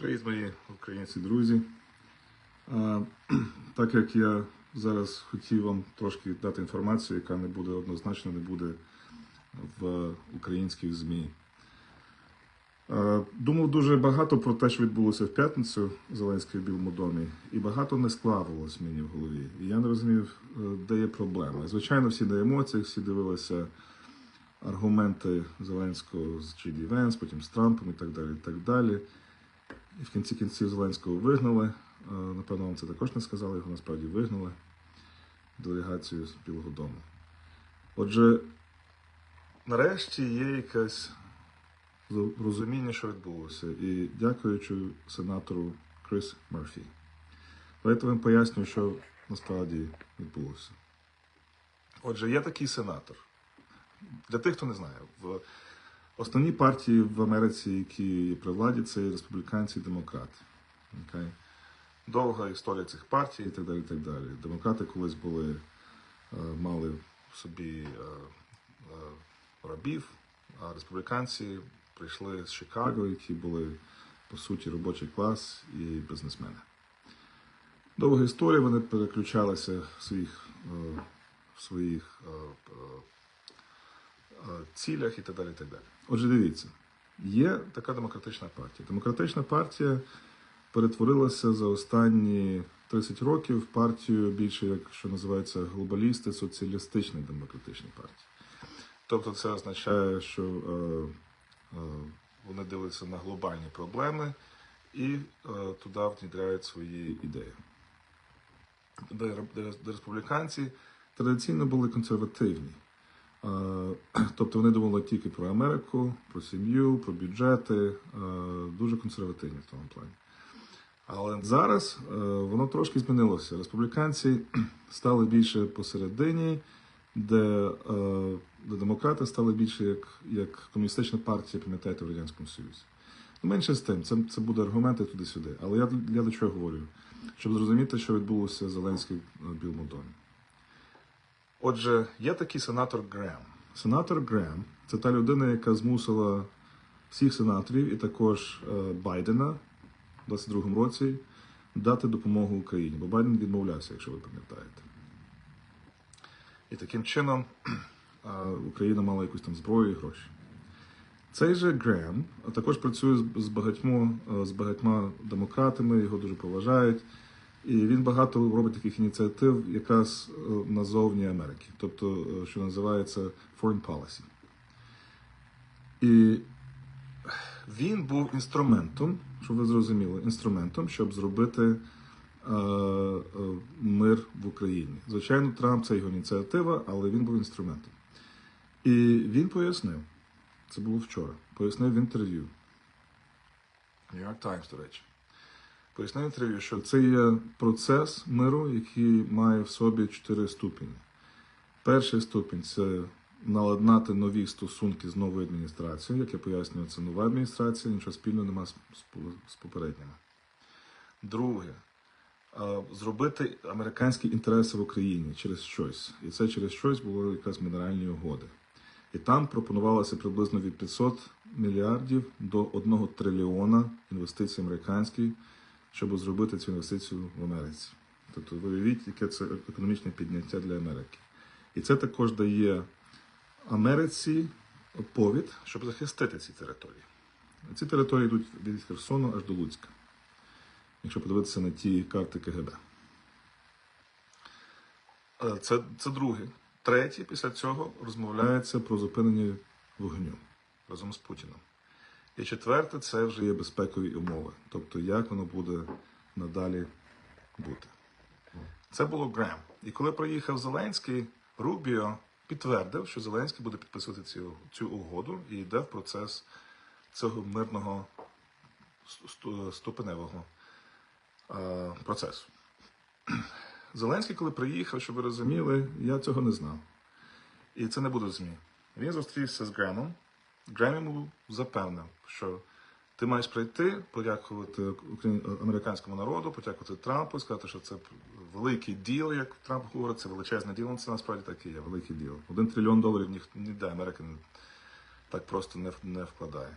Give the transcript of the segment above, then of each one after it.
Привіт, мої українці, друзі. А, так як я зараз хотів вам трошки дати інформацію, яка не буде однозначно, не буде в українських ЗМІ. А, думав дуже багато про те, що відбулося в п'ятницю Зеленський в Білому домі, і багато не склавалось мені в голові. І я не розумів, е, де є проблема. Звичайно, всі на емоціях, всі дивилися аргументи Зеленського з Джей Венс, потім з Трампом і так далі. І так далі. І в кінці кінців Зеленського вигнали. Е, Напевно, вам це також не сказали, його насправді вигнали делегацію з Білого Дому. Отже, нарешті є якесь розуміння, що відбулося. І дякуючи сенатору Крис Мерфі. Давайте вам поясню, що насправді відбулося. Отже, є такий сенатор. Для тих, хто не знає, в Основні партії в Америці, які є при владі, це республіканці і демократи. Окей? Довга історія цих партій і так далі. і так далі. Демократи колись були, е, мали в собі е, е, рабів, а республіканці прийшли з Чикаго, які були, по суті, робочий клас і бізнесмени. Довга історія, вони переключалися в своїх, в своїх цілях і так далі. Так далі. Отже, дивіться, є така демократична партія. Демократична партія перетворилася за останні 30 років в партію більше, як що називається глобалісти, соціалістична демократична партія. Тобто це означає, що е, е, вони дивляться на глобальні проблеми і е, туди внідряють свої ідеї де, де, де республіканці традиційно були консервативні. Е, Тобто вони думали тільки про Америку, про сім'ю, про бюджети, е, дуже консервативні в тому плані. Але зараз е, воно трошки змінилося. Республіканці стали більше посередині, де, де демократи стали більше як, як комуністична партія, пам'ятаєте, в Радянському Союзі. Ну, менше з тим, це, це буде аргументи туди-сюди. Але я, я до чого говорю? Щоб зрозуміти, що відбулося Зеленський в Білому домі. Отже, є такий сенатор Грем. Сенатор Грем це та людина, яка змусила всіх сенаторів і також е, Байдена в 22-му році дати допомогу Україні, бо Байден відмовлявся, якщо ви пам'ятаєте. І таким чином е, Україна мала якусь там зброю і гроші. Цей же Грем також працює з багатьма, е, з багатьма демократами, його дуже поважають. І він багато робить таких ініціатив якраз е, назовні Америки, тобто, е, що називається foreign policy. І він був інструментом, щоб ви зрозуміли, інструментом, щоб зробити е, е, мир в Україні. Звичайно, Трамп це його ініціатива, але він був інструментом. І він пояснив, це було вчора, пояснив в інтерв'ю. New York Times, до речі. Пояснив в інтерв'ю, що це є процес миру, який має в собі чотири ступені. Перший ступінь це наладнати нові стосунки з новою адміністрацією. Як я пояснюю, це нова адміністрація, нічого спільного немає з, попередніми. Друге, зробити американські інтереси в Україні через щось. І це через щось було якраз мінеральні угоди. І там пропонувалося приблизно від 500 мільярдів до 1 трильйона інвестицій американських, щоб зробити цю інвестицію в Америці. Тобто ви уявіть, яке це економічне підняття для Америки. І це також дає Америці повід, щоб захистити ці території. Ці території йдуть від Херсону аж до Луцька, якщо подивитися на ті карти КГБ. Е, Це, це друге. Третє, після цього розмовляється про зупинення вогню разом з Путіним. І четверте, це вже є безпекові умови. Тобто, як воно буде надалі бути. Це було Грем. І коли приїхав Зеленський, Рубіо підтвердив, що Зеленський буде підписувати цю, цю угоду і йде в процес цього мирного сту- сту- ступеневого е, процесу. Зеленський, коли приїхав, щоб ви розуміли, я цього не знав. І це не буде в ЗМІ. Він зустрівся з Гремом. Йому запевнив, що ти маєш прийти, подякувати американському народу, подякувати Трампу, сказати, що це великий діл, як Трамп говорить, це величезне діло. Це насправді так і є, великий діл. Один трильйон доларів ніх- ніде Америка так просто не, не вкладає.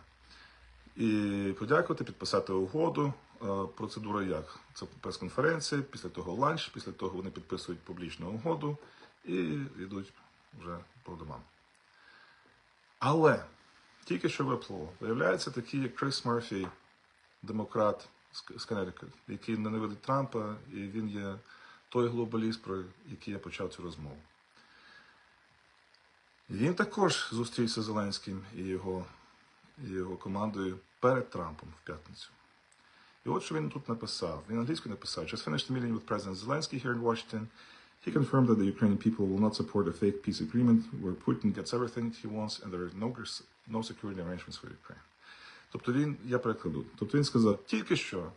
і подякувати, підписати угоду. Е, Процедура як? Це прес-конференція, після того ланч, після того вони підписують публічну угоду і йдуть вже по домам. Але тільки що виплило. Виявляється, такі як Крис Мерфі, демократ з Коннектикут, який ненавидить Трампа, і він є той глобаліст, про який я почав цю розмову. Він також зустрівся з Зеленським і його, і його командою перед Трампом в п'ятницю. І от що він тут написав. Він англійською написав: Just finished the meeting with President Zelensky here in Washington. He confirmed that the Ukrainian people will not support a fake peace agreement where Putin gets everything he wants and there are no, no security arrangements for Ukraine. Тобто він, я перекладу. Тобто він сказав, тільки що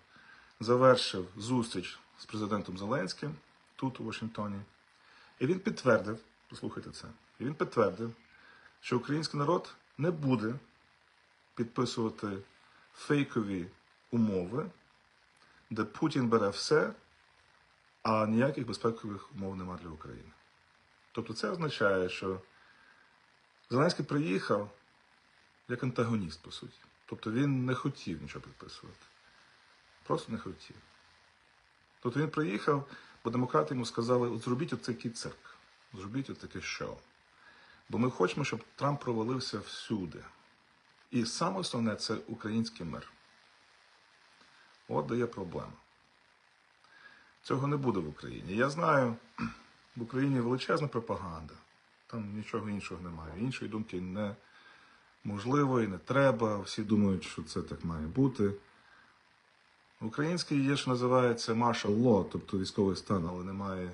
завершив зустріч з президентом Зеленським тут, у Вашингтоні, і він підтвердив, послухайте це, і він підтвердив, що український народ не буде підписувати фейкові умови, де Путін бере все, а ніяких безпекових умов нема для України. Тобто це означає, що Зеленський приїхав як антагоніст, по суті. Тобто він не хотів нічого підписувати. Просто не хотів. Тобто він приїхав, бо демократи йому сказали, от зробіть оцей цирк, зробіть отаке шоу. Бо ми хочемо, щоб Трамп провалився всюди. І саме основне це український мир. От де є проблема. Цього не буде в Україні. Я знаю, в Україні величезна пропаганда. Там нічого іншого немає. Іншої думки не можливо і не треба. Всі думають, що це так має бути. В українській є, що називається martial law, тобто військовий стан, але немає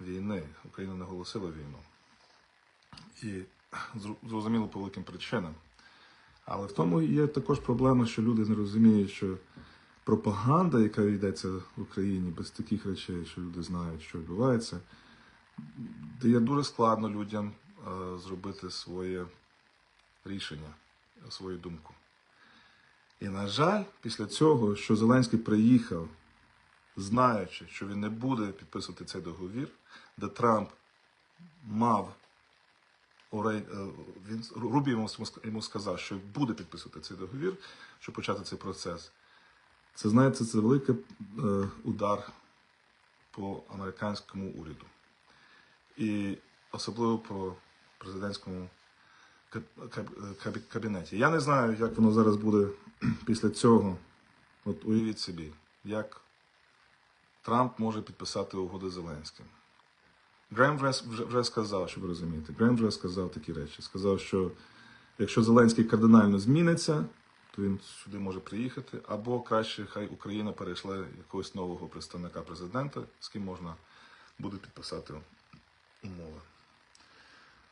війни. Україна не оголосила війну. І зрозуміло по великим причинам. Але в тому є також проблема, що люди не розуміють, що пропаганда, яка йдеться в Україні без таких речей, що люди знають, що відбувається, дає дуже складно людям е, зробити своє рішення, свою думку. І, на жаль, після цього, що Зеленський приїхав, знаючи, що він не буде підписувати цей договір, де Трамп мав е, Рубі йому сказав, що буде підписувати цей договір, щоб почати цей процес. Це знаєте, це великий е, удар по американському уряду. І особливо по президентському каб- каб- кабі- кабінеті. Я не знаю, як воно зараз буде після цього. От уявіть собі, як Трамп може підписати угоди Зеленським. Грем вже, вже, вже сказав, щоб ви розумієте, Грем вже сказав такі речі. Сказав, що якщо Зеленський кардинально зміниться, то він сюди може приїхати, або краще хай Україна перейшла якогось нового представника президента, з ким можна буде підписати умови.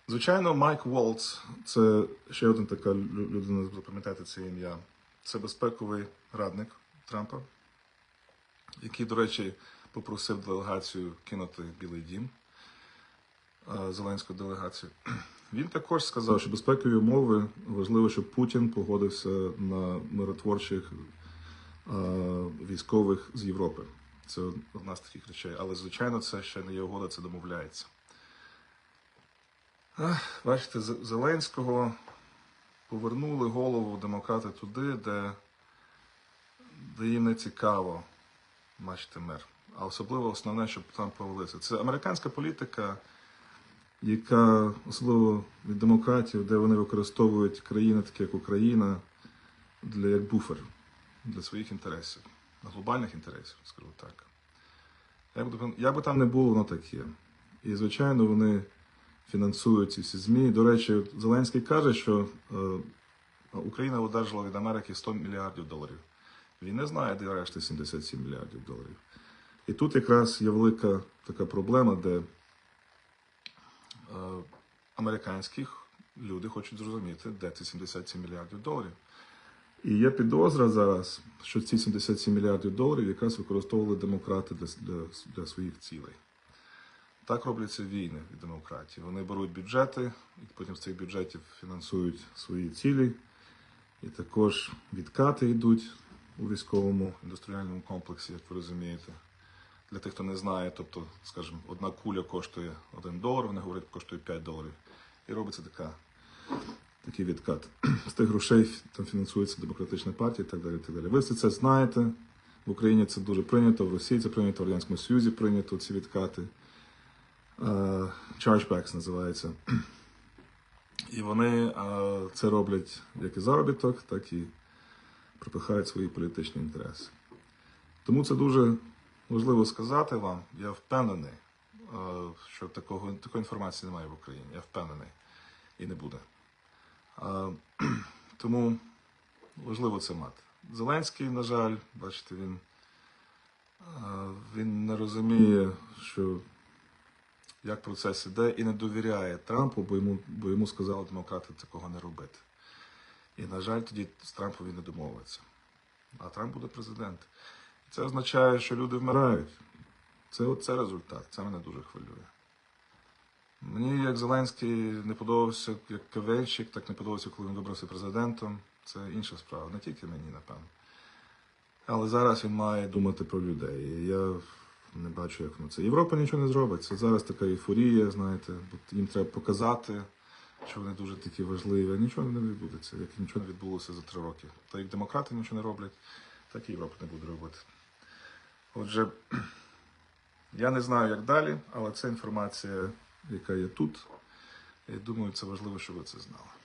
Звичайно, Майк Волц це ще одна така людина, запам'ятайте це ім'я. Це безпековий радник Трампа, який, до речі, попросив делегацію кинути Білий Дім, зеленську делегацію. Він також сказав, що безпекові умови важливо, щоб Путін погодився на миротворчих е, військових з Європи. Це одна з таких речей. Але, звичайно, це ще не є угода, це домовляється. Ах, Бачите, Зеленського повернули голову демократи туди, де, де їм не цікаво бачити мир. А особливо основне, щоб там провалився. Це американська політика, яка особливо від демократів, де вони використовують країни, такі як Україна, для як буфер для своїх інтересів, глобальних інтересів, скажу так. Як би, як би там не було, воно так є. І, звичайно, вони фінансують ці всі ЗМІ. До речі, Зеленський каже, що е, Україна одержала від Америки 100 мільярдів доларів. Він не знає, де решти 77 мільярдів доларів. І тут якраз є велика така проблема, де американських люди хочуть зрозуміти, де ці 77 мільярдів доларів. І є підозра зараз, що ці 77 мільярдів доларів якраз використовували демократи для, для, для своїх цілей. Так робляться війни від демократії. Вони беруть бюджети, і потім з цих бюджетів фінансують свої цілі. І також відкати йдуть у військовому індустріальному комплексі, як ви розумієте. Для тих, хто не знає, тобто, скажімо, одна куля коштує 1 долар, вони говорять, коштує 5 доларів. І робиться така такий відкат. З тих грошей там фінансується демократична партія і так далі. Так далі. Ви все це знаєте. В Україні це дуже прийнято, в Росії це прийнято, в Радянському Союзі прийнято ці відкати. Chargebacks називається. І вони це роблять як і заробіток, так і пропихають свої політичні інтереси. Тому це дуже важливо сказати вам. Я впевнений, що такого, такої інформації немає в Україні. Я впевнений і не буде. Е, Тому важливо це мати. Зеленський, на жаль, бачите, він, е, він не розуміє, що як процес іде, і не довіряє Трампу, бо йому, бо йому сказали демократи такого не робити. І, на жаль, тоді з Трампом він не домовиться. А Трамп буде президент. Це означає, що люди вмирають. Це оце результат. Це мене дуже хвилює. Мені, як Зеленський, не подобався як кавельщик, так не подобався, коли він вибрався президентом. Це інша справа, не тільки мені, напевно. Але зараз він має думати про людей. І я не бачу, як воно це. Європа нічого не зробить. Це зараз така ейфорія, знаєте, їм треба показати, що вони дуже такі важливі. Нічого не відбудеться, як нічого не відбулося за три роки. Та як демократи нічого не роблять, так і Європа не буде робити. Отже, я не знаю, як далі, але це інформація, яка є тут. Я думаю, це важливо, щоб ви це знали.